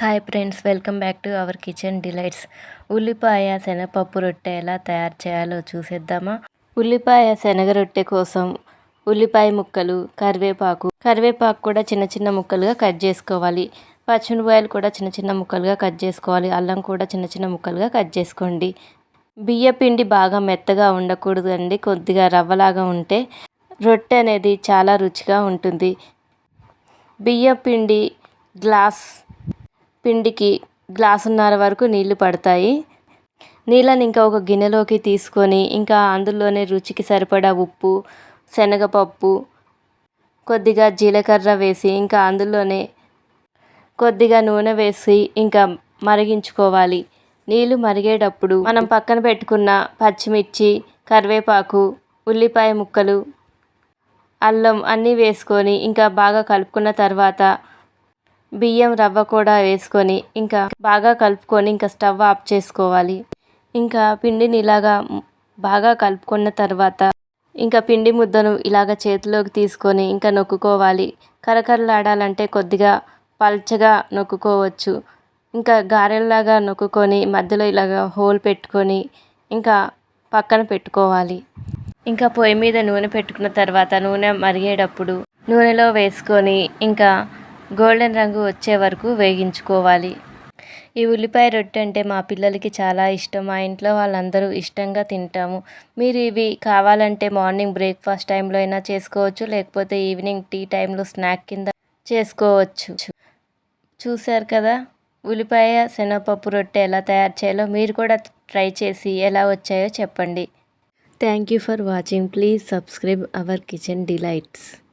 Hi friends welcome back to our Kitchen Delights. ఉల్లిపాయ శనగపప్పు రొట్టె ఎలా తయారు చేయాలో చూసేద్దామా? ఉల్లిపాయ శనగ రొట్టె కోసం ఉల్లిపాయ ముక్కలు కరివేపాకు. కరివేపాకు కూడా చిన్న చిన్న ముక్కలుగా కట్ చేసుకోవాలి. పచ్చిమిరపాయలు కూడా చిన్న చిన్న ముక్కలుగా కట్ చేసుకోవాలి. అల్లం కూడా చిన్న చిన్న ముక్కలుగా కట్ చేసుకోండి. బియ్య పిండి బాగా మెత్తగా ఉండకూడదు అండి కొద్దిగా రవ్వలాగా ఉంటే రొట్టె అనేది చాలా రుచిగా ఉంటుంది. బియ్య పిండి గ్లాస్ పిండికి గ్లాసున్నర వరకు నీళ్ళు పడతాయి. నీళ్ళని ఇంకా ఒక గిన్నెలోకి తీసుకొని ఇంకా అందులోనే రుచికి సరిపడా ఉప్పు శనగపప్పు కొద్దిగా జీలకర్ర వేసి ఇంకా అందులోనే కొద్దిగా నూనె వేసి ఇంకా మరిగించుకోవాలి. నీళ్ళు మరిగేటప్పుడు మనం పక్కన పెట్టుకున్న పచ్చిమిర్చి కరివేపాకు ఉల్లిపాయ ముక్కలు అల్లం అన్నీ వేసుకొని ఇంకా బాగా కలుపుకున్న తర్వాత బియ్యం రవ్వ కూడా వేసుకొని ఇంకా బాగా కలుపుకొని ఇంకా స్టవ్ ఆఫ్ చేసుకోవాలి. ఇంకా పిండిని ఇలాగా బాగా కలుపుకున్న తర్వాత ఇంకా పిండి ముద్దను ఇలాగ చేతిలోకి తీసుకొని ఇంకా నొక్కుకోవాలి. కరకరలాడాలంటే కొద్దిగా పల్చగా నొక్కుకోవచ్చు. ఇంకా గారెల్లాగా నొక్కుకొని మధ్యలో ఇలాగ హోల్ పెట్టుకొని ఇంకా పక్కన పెట్టుకోవాలి. ఇంకా పొయ్యి మీద నూనె పెట్టుకున్న తర్వాత నూనె మరిగేటప్పుడు నూనెలో వేసుకొని ఇంకా గోల్డెన్ రంగు వచ్చే వరకు వేగించుకోవాలి. ఈ ఉల్లిపాయ రొట్టె అంటే మా పిల్లలకి చాలా ఇష్టం మా ఇంట్లో వాళ్ళందరూ ఇష్టంగా తింటాము. మీరు ఇవి కావాలంటే మార్నింగ్ బ్రేక్ఫాస్ట్ టైంలో అయినా చేసుకోవచ్చు లేకపోతే ఈవినింగ్ టీ టైంలో స్నాక్ కింద చేసుకోవచ్చు. చూశారు కదా? ఉల్లిపాయ శనగపప్పు రొట్టె ఎలా తయారు చేయాలో మీరు కూడా ట్రై చేసి ఎలా వచ్చాయో చెప్పండి. Thank you for watching. Please subscribe our Kitchen Delights.